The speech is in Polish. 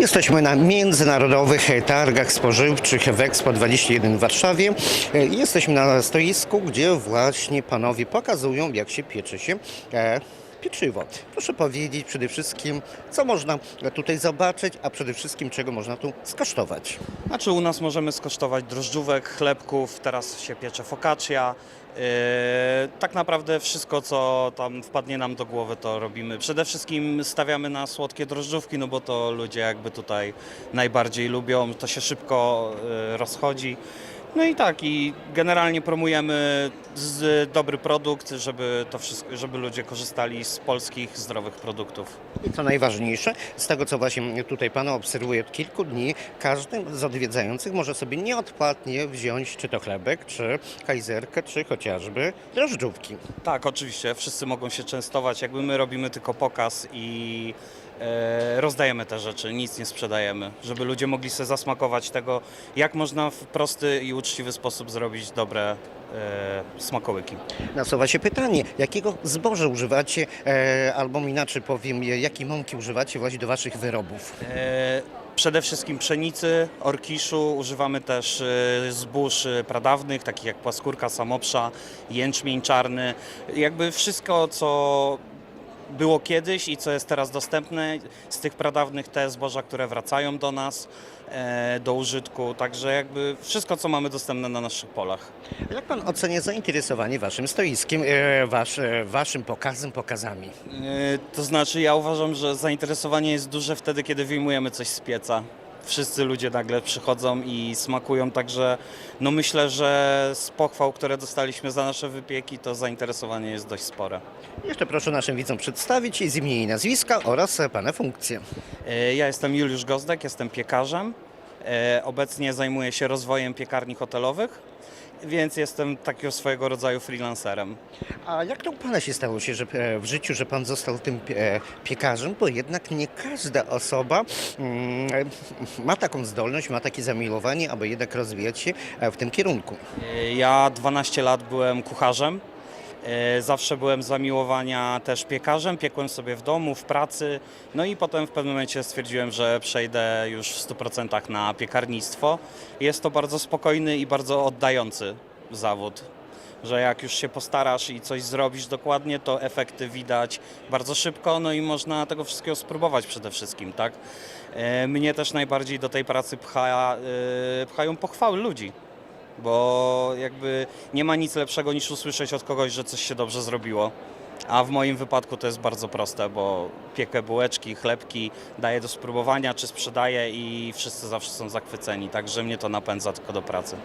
Jesteśmy na międzynarodowych targach spożywczych w Expo 21 w Warszawie. E, Jesteśmy na stoisku, gdzie właśnie panowie pokazują, jak się piecze się pieczywo. Proszę powiedzieć przede wszystkim, co można tutaj zobaczyć, a przede wszystkim, czego można tu skosztować. Znaczy u nas możemy skosztować drożdżówek, chlebków, teraz się piecze focaccia. Yy, tak naprawdę wszystko, co tam wpadnie nam do głowy, to robimy. Przede wszystkim stawiamy na słodkie drożdżówki, no bo to ludzie jakby tutaj najbardziej lubią. To się szybko yy, rozchodzi. No i tak, i generalnie promujemy z, dobry produkt, żeby, to wszystko, żeby ludzie korzystali z polskich, zdrowych produktów. I co najważniejsze, z tego co właśnie tutaj Pana obserwuję od kilku dni, każdy z odwiedzających może sobie nieodpłatnie wziąć czy to chlebek, czy kajzerkę, czy chociażby drożdżówki. Tak, oczywiście. Wszyscy mogą się częstować. Jakby my robimy tylko pokaz i rozdajemy te rzeczy, nic nie sprzedajemy, żeby ludzie mogli sobie zasmakować tego, jak można w prosty i uczciwy sposób zrobić dobre e, smakołyki. Nasuwa się pytanie, jakiego zboża używacie, e, albo inaczej powiem, jakiej mąki używacie właśnie do Waszych wyrobów? E, Przede wszystkim pszenicy, orkiszu, używamy też e, zbóż e, pradawnych, takich jak płaskórka, samopsza, jęczmień czarny. Jakby wszystko, co było kiedyś i co jest teraz dostępne, z tych pradawnych te zboża, które wracają do nas, e, do użytku. Także jakby wszystko, co mamy dostępne na naszych polach. Jak Pan ocenia zainteresowanie Waszym stoiskiem, e, wasz, e, Waszym pokazem, pokazami? To znaczy, ja uważam, że zainteresowanie jest duże wtedy, kiedy wyjmujemy coś z pieca. Wszyscy ludzie nagle przychodzą i smakują, także no myślę, że z pochwał, które dostaliśmy za nasze wypieki, to zainteresowanie jest dość spore. Jeszcze proszę naszym widzom przedstawić z imienia i nazwiska oraz Pana funkcję. E, Ja jestem Juliusz Gozdek, jestem piekarzem. E, Obecnie zajmuję się rozwojem piekarni hotelowych, więc jestem takiego swojego rodzaju freelancerem. A jak to u Pana się stało się że, e, w życiu, że Pan został tym e, piekarzem? Bo jednak nie każda osoba mm, ma taką zdolność, ma takie zamiłowanie, aby jednak rozwijać się e, w tym kierunku. Ja 12 lat byłem kucharzem. E, Zawsze byłem z zamiłowania też piekarzem, piekłem sobie w domu, w pracy. No i potem w pewnym momencie stwierdziłem, że przejdę już w 100% na piekarnictwo. Jest to bardzo spokojny i bardzo oddający zawód. Że jak już się postarasz i coś zrobisz dokładnie, to efekty widać bardzo szybko, no i można tego wszystkiego spróbować przede wszystkim, tak? E, Mnie też najbardziej do tej pracy pcha, e, pchają pochwały ludzi bo jakby nie ma nic lepszego niż usłyszeć od kogoś, że coś się dobrze zrobiło. A w moim wypadku to jest bardzo proste, bo piekę bułeczki, chlebki, daję do spróbowania czy sprzedaję i wszyscy zawsze są zachwyceni, także mnie to napędza tylko do pracy.